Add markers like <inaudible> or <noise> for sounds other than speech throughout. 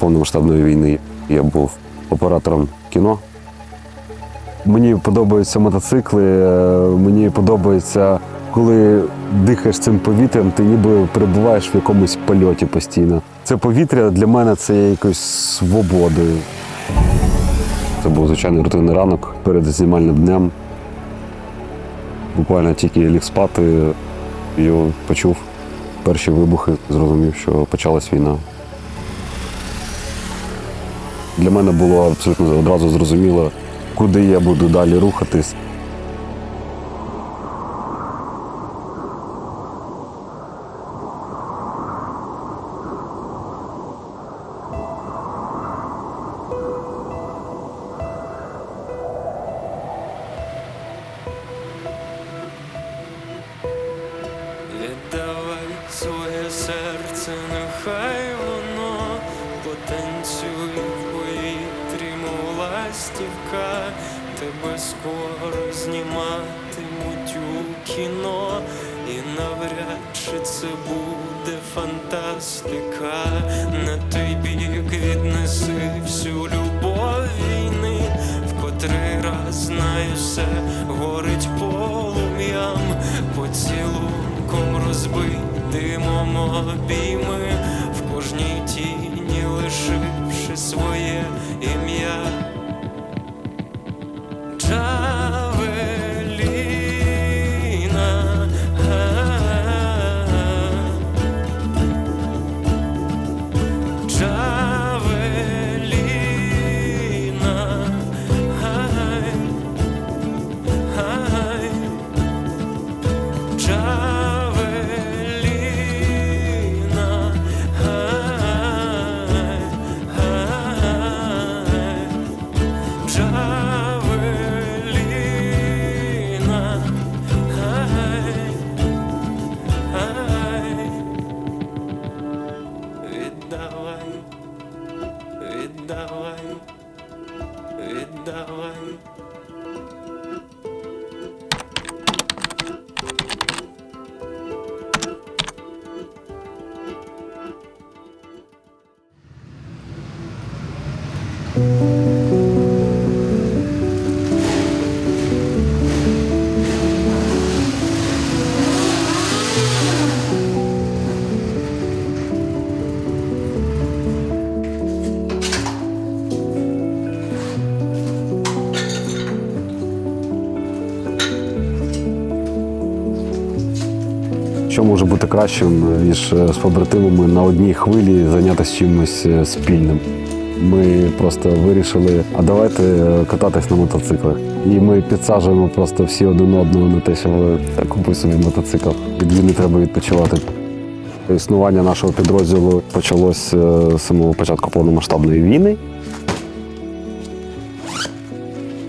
Повномасштабної війни я був оператором кіно. Мені подобаються мотоцикли, е, мені подобається, коли дихаєш цим повітрям, ти ніби перебуваєш в якомусь польоті постійно. Це повітря для мене це є якоюсь свободою. Це був звичайний рутинний ранок перед знімальним днем. Буквально тільки ліг спати і почув перші вибухи, зрозумів, що почалась війна. Для мене було абсолютно одразу зрозуміло, куди я буду далі рухатись. Скоро зніматимуть у кіно, і навряд чи це буде фантастика. На той бік віднеси всю любов війни, в котрий раз знаю все горить полум'ям, поцілунком розбитимом обійми, в кожній тіні лишивши своє ім'я. child. Може бути кращим, ніж е, з побратимами на одній хвилі зайнятися чимось е, спільним. Ми просто вирішили, а давайте е, кататись на мотоциклах. І ми підсаджуємо просто всі один одного на те, що «Та купуй собі мотоцикл. Від війни треба відпочивати. Існування нашого підрозділу почалось е, з самого початку повномасштабної війни.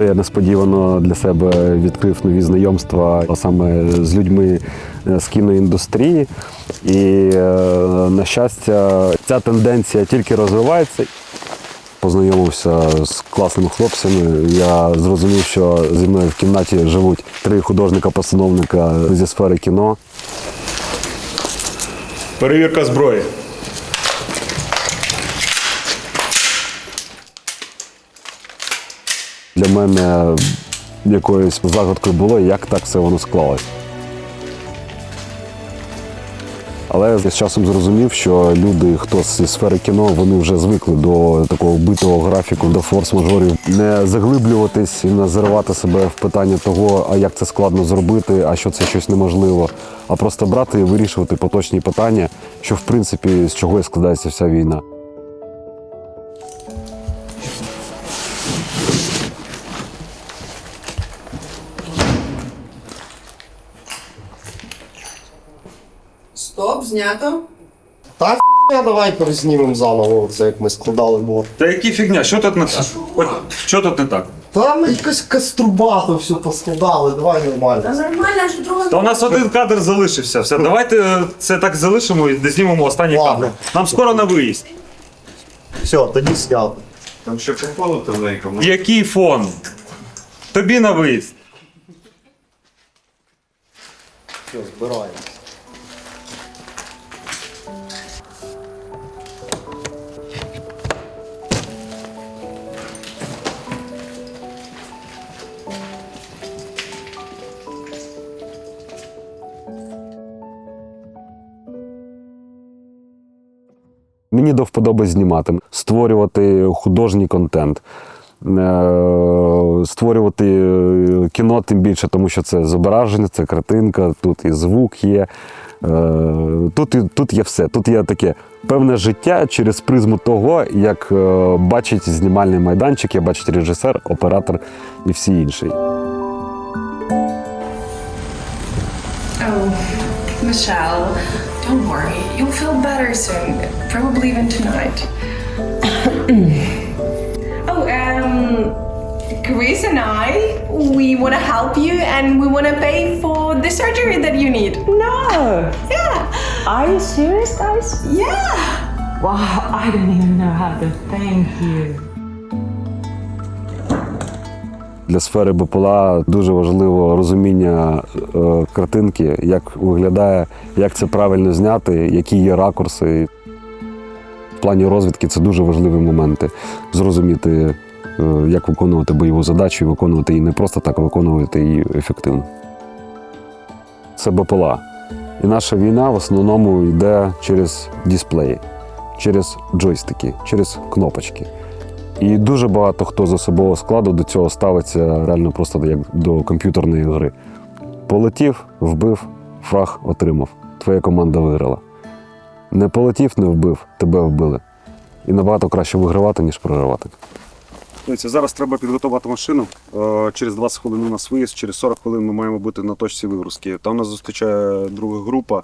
Я несподівано для себе відкрив нові знайомства саме з людьми е, з кіноіндустрії. І, е, на щастя, ця тенденція тільки розвивається. Познайомився з класними хлопцями. Я зрозумів, що зі мною в кімнаті живуть три художника-постановника зі сфери кіно. Перевірка зброї. Для мене якоюсь загадкою було, як так все воно склалось. Але я з часом зрозумів, що люди, хто зі сфери кіно, вони вже звикли до такого битого графіку, до форс-мажорів. Не заглиблюватись і не заривати себе в питання того, а як це складно зробити, а що це щось неможливо. А просто брати і вирішувати поточні питання, що в принципі з чого і складається вся війна. Знято. Та я давай перезнімемо заново, це як ми складали було. Та які фігня, що тут не так? От, що тут не так? Та ми якось каструбато все поскладали, давай нормально. Та нормально, що друга. Та у нас один кадр залишився. Все, давайте е, це так залишимо і знімемо останній Ладно. кадр. Нам скоро на виїзд. Все, тоді зняли. Там ще попало тоненько. Який фон? Тобі на виїзд. Все, збираємо. Мені до вподоби знімати, створювати художній контент, е, створювати е, кіно тим більше, тому що це зображення, це картинка, тут і звук є. Е, Тут, тут є все. Тут є таке певне життя через призму того, як бачить знімальний майданчик, як бачить режисер, оператор і всі інші. Oh, Michelle, don't worry. You'll feel better soon. Probably even tonight. <coughs> oh, um, Chris and I, we want to help you and we want to pay for the surgery that you need. No! Yeah, Are you serious, guys? yeah. Wow, I don't even know how to thank you. Для сфери БПЛА дуже важливо розуміння е, картинки, як виглядає, як це правильно зняти, які є ракурси. В плані розвідки це дуже важливі моменти. Зрозуміти, е, як виконувати бойову задачу і виконувати її не просто так, а виконувати її ефективно. Це БПЛА. І наша війна в основному йде через дисплеї, через джойстики, через кнопочки. І дуже багато хто з особового складу до цього ставиться реально просто як до комп'ютерної гри. Полетів, вбив, фраг отримав. Твоя команда виграла. Не полетів, не вбив, тебе вбили. І набагато краще вигравати, ніж програвати. Дивіться, зараз треба підготувати машину. Е, Через 20 хвилин у нас виїзд, через 40 хвилин ми маємо бути на точці вигрузки. Там нас зустрічає друга група.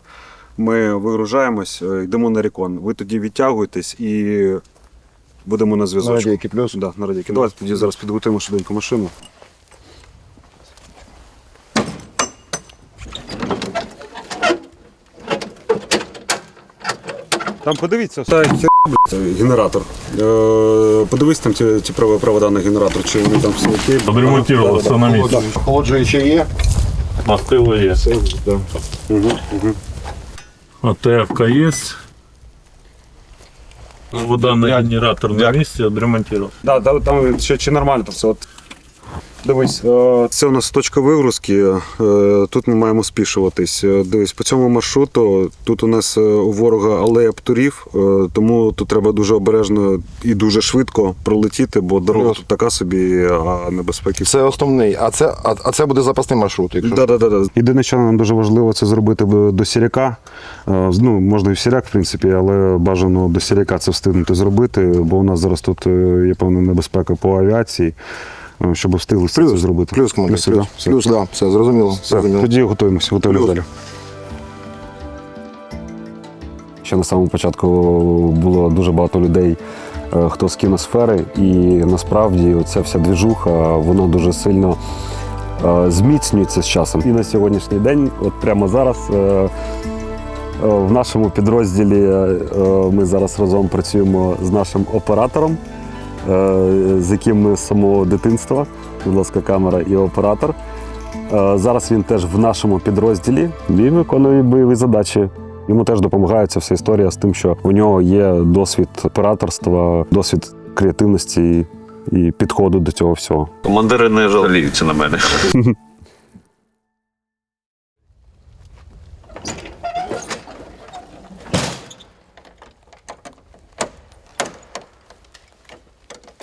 Ми вигружаємось, е, йдемо на рекон. Ви тоді відтягуєтесь і будемо на зв'язок. На радійки плюс? Да, на радійки. Давайте тоді зараз підготуємо швиденько машину. Там подивіться, це генератор. Е, подивись там ті, ті право- провода на генератор, чи вони там все окей. Подремонтировал, все на месте. Охолоджуюче є. Мастило есть. Да. Угу, угу. АТФ есть. Вода на генератор на месте, відремонтував. Да, да, там ще чи нормально там все. От. Дивись, е, це у нас точка вигрузки. е, Тут ми маємо спішуватись. Е, Дивись, по цьому маршруту тут у нас у ворога алея птурів, тому тут треба дуже обережно і дуже швидко пролетіти, бо дорога тут така собі, а небезпеки. Це основний, а це, а, а це буде запасний маршрут. Якщо Да, да, да, да. Єдине, що нам дуже важливо, це зробити до сіряка. Ну, можна і в сіряк, в принципі, але бажано до сіряка це встигнути зробити, бо у нас зараз тут є певна небезпека по авіації, щоб встигли все це зробити. Плюс, командир, плюс. да. Все. Плюс, да, все, зрозуміло. Все, зрозуміло. тоді готуємося, готуємося далі. Ще на самому початку було дуже багато людей, е, хто з кіносфери, і насправді ця вся двіжуха, вона дуже сильно е, зміцнюється з часом. І на сьогоднішній день, от прямо зараз, е, е, в нашому підрозділі е, ми зараз разом працюємо з нашим оператором, е, з яким ми з самого дитинства. Будь ласка, камера і оператор. Е, Зараз він теж в нашому підрозділі він виконує бойові задачі. Йому теж допомагає ця вся історія з тим, що у нього є досвід операторства, досвід креативності і підходу до цього всього. Командири не жаліються на мене. <laughs>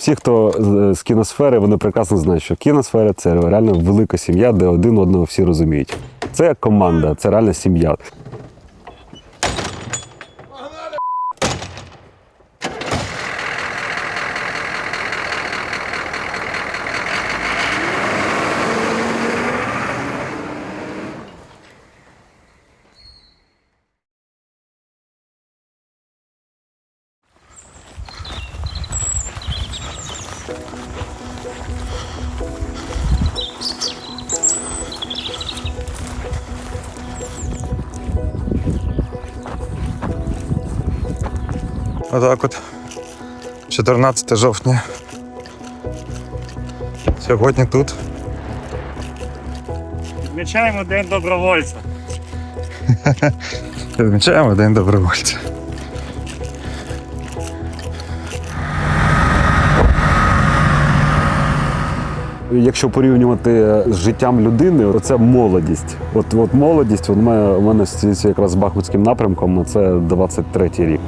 Всі, хто з- з кіносфери, вони прекрасно знають, що кіносфера це реально велика сім'я, де один одного всі розуміють. Це команда, це реальна сім'я. Отак от. 14 жовтня. Сьогодні тут. Відмічаємо День добровольця. <laughs> Відмічаємо День добровольця. Якщо порівнювати з життям людини, то це молодість. От, от молодість, от у мене, у мене якраз з Бахмутським напрямком, це 23-й рік.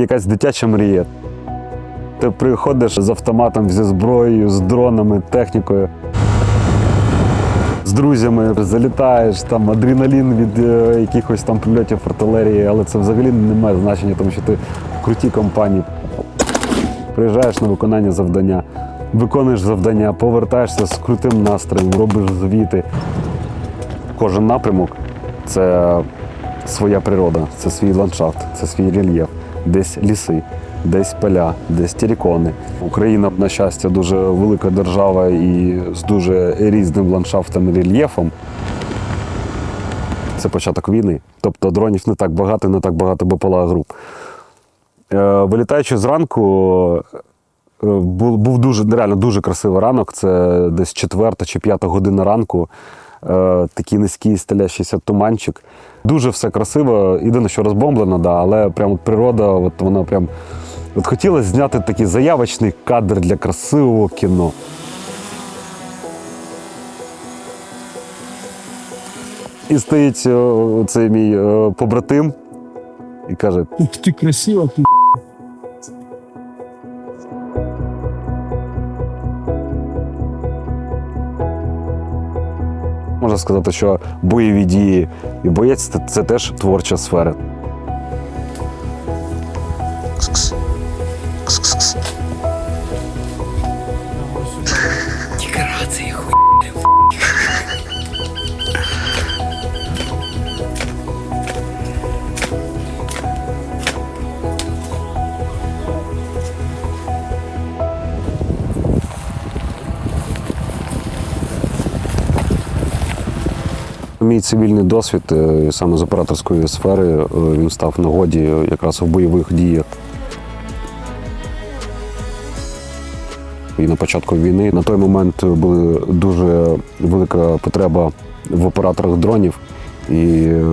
Якась дитяча мрія. Ти приходиш з автоматом, зі зброєю, з дронами, технікою. З друзями залітаєш, там адреналін від е, якихось там прильотів артилерії, але це взагалі не має значення, тому що ти в крутій компанії. Приїжджаєш на виконання завдання, виконуєш завдання, повертаєшся з крутим настроєм, робиш звіти. Кожен напрямок це своя природа, це свій ландшафт, це свій рельєф, десь ліси, десь поля, десь тірікони. Україна, на щастя, дуже велика держава і з дуже різним ландшафтом і рельєфом. Це початок війни. Тобто дронів не так багато, не так багато БПЛА груп. Е, Вилітаючи зранку, е, був дуже реально дуже красивий ранок. Це десь четверта чи п'ята година ранку. Е, Такий низький стелящийся туманчик. Дуже все красиво. Єдине, що розбомблено, да, але прям от природа, от вона прям. От хотілося зняти такий заявочний кадр для красивого кіно. І стоїть е, цей мій е, побратим і каже: Ух ти красиво, Можна сказати, що бойові дії і боєць це, теж творча сфера. Мій цивільний досвід е, саме з операторської сфери е, він став нагоді якраз в бойових діях. І на початку війни на той момент була дуже велика потреба в операторах дронів. І е,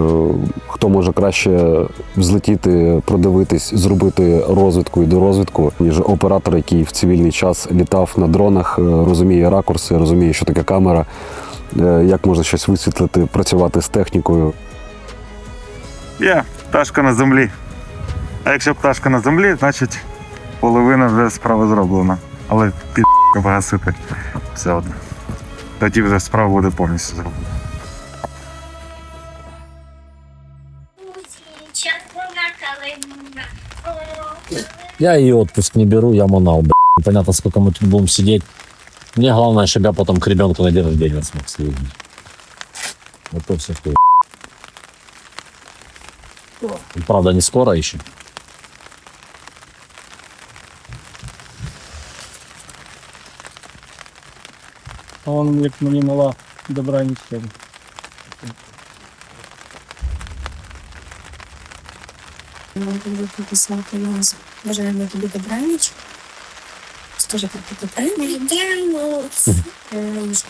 хто може краще взлетіти, продивитись, зробити розвідку і дорозвідку, ніж оператор, який в цивільний час літав на дронах, е, розуміє ракурси, розуміє, що таке камера, е, як можна щось висвітлити, працювати з технікою. Є пташка на землі. А якщо пташка на землі, значить половина вже справа зроблена. Але під погасити все одно. Тоді вже справа буде повністю зроблена. Я и отпуск не беру, я манал, б***ь. Непонятно, сколько мы тут будем сидеть. Мне главное, чтобы я потом к ребенку на день рождения смог съездить. Вот то все хуй. Правда, не скоро еще. А он, як мені мала, добра нічого. Написати назву. Бажаємо тобі добраніч. Ти добраніч.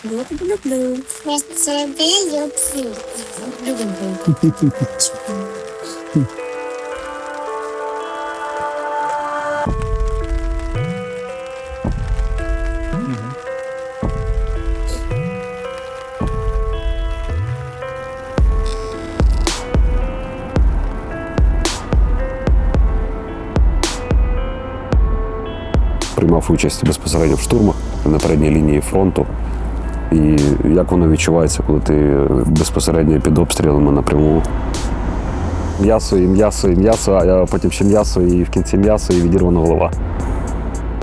Я тебе люблю. Я тебе люблю. Люблю. Приймав участь безпосередньо в штурмах на передній лінії фронту. І як воно відчувається, коли ти безпосередньо під обстрілами напряму. М'ясо і м'ясо, і м'ясо, а потім ще м'ясо, і в кінці м'ясо, і відірвана голова.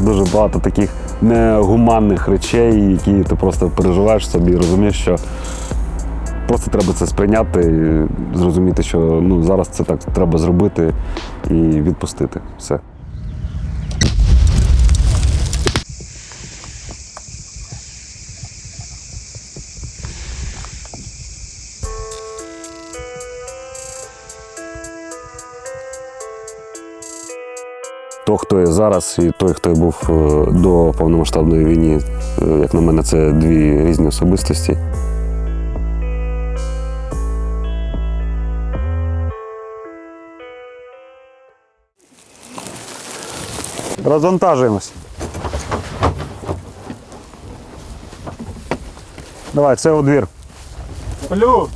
Дуже багато таких негуманних речей, які ти просто переживаєш собі і розумієш, що просто треба це сприйняти, і зрозуміти, що ну, зараз це так треба зробити і відпустити все. То, хто є зараз, і той, хто був е, до повномасштабної війни, е, як на мене, це дві різні особистості. Розвантажуємось. Давай, це у двір. Плюс!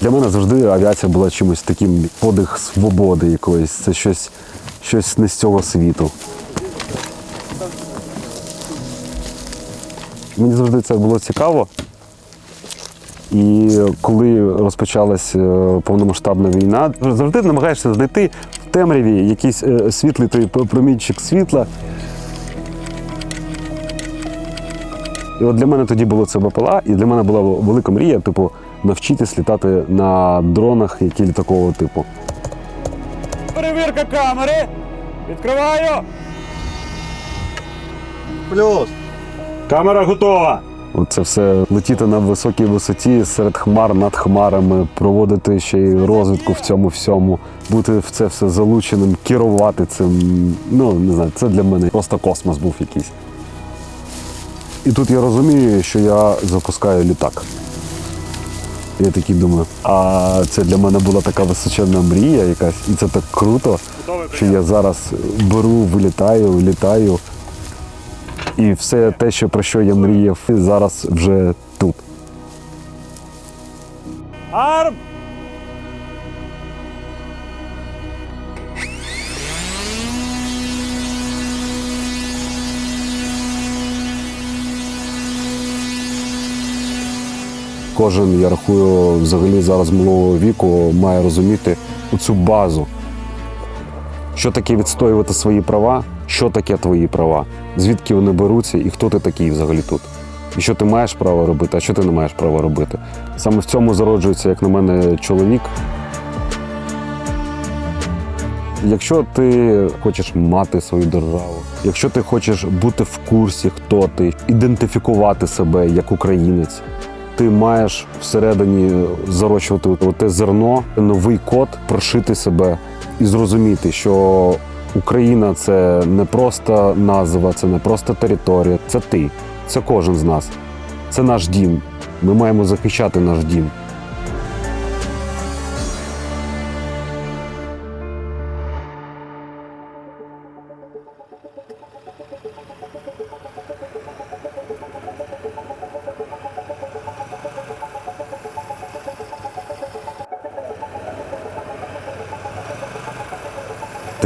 Для мене завжди авіація була чимось таким подих свободи якоїсь. Це щось, щось не з цього світу. Мені завжди це було цікаво. І коли розпочалась е, повномасштабна війна, завжди намагаєшся знайти в темряві якийсь е, світлий той промінчик світла. І от для мене тоді було це БПЛА, і для мене була велика мрія, типу, навчитись літати на дронах, які літакового типу. Перевірка камери. Відкриваю. Плюс. Камера готова. Це все летіти на високій висоті серед хмар над хмарами, проводити ще й розвідку в цьому всьому, бути в це все залученим, керувати цим. Ну не знаю, це для мене просто космос був якийсь. І тут я розумію, що я запускаю літак. Я такий думаю, а це для мене була така височенна мрія якась, і це так круто, що я зараз беру, вилітаю, літаю. І все те, що про що я мріяв, зараз вже тут. Арм. Кожен, я рахую, взагалі зараз малого віку має розуміти цю базу. Що таке відстоювати свої права, що таке твої права, звідки вони беруться і хто ти такий взагалі тут. І що ти маєш право робити, а що ти не маєш права робити. Саме в цьому зароджується, як на мене, чоловік. Якщо ти хочеш мати свою державу, якщо ти хочеш бути в курсі, хто ти, ідентифікувати себе як українець, ти маєш всередині зарощувати те зерно, новий код, прошити себе і зрозуміти, що Україна це не просто назва, це не просто територія, це ти, це кожен з нас, це наш дім. Ми маємо захищати наш дім.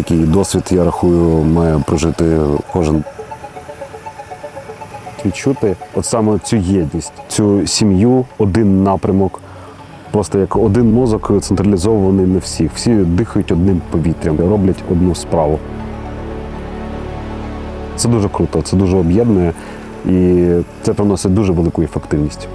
Такий досвід, я рахую, має прожити кожен. Відчути от саме цю єдність, цю сім'ю, один напрямок, просто як один мозок централізований на всіх. Всі дихають одним повітрям, роблять одну справу. Це дуже круто, це дуже об'єднує і це приносить дуже велику ефективність.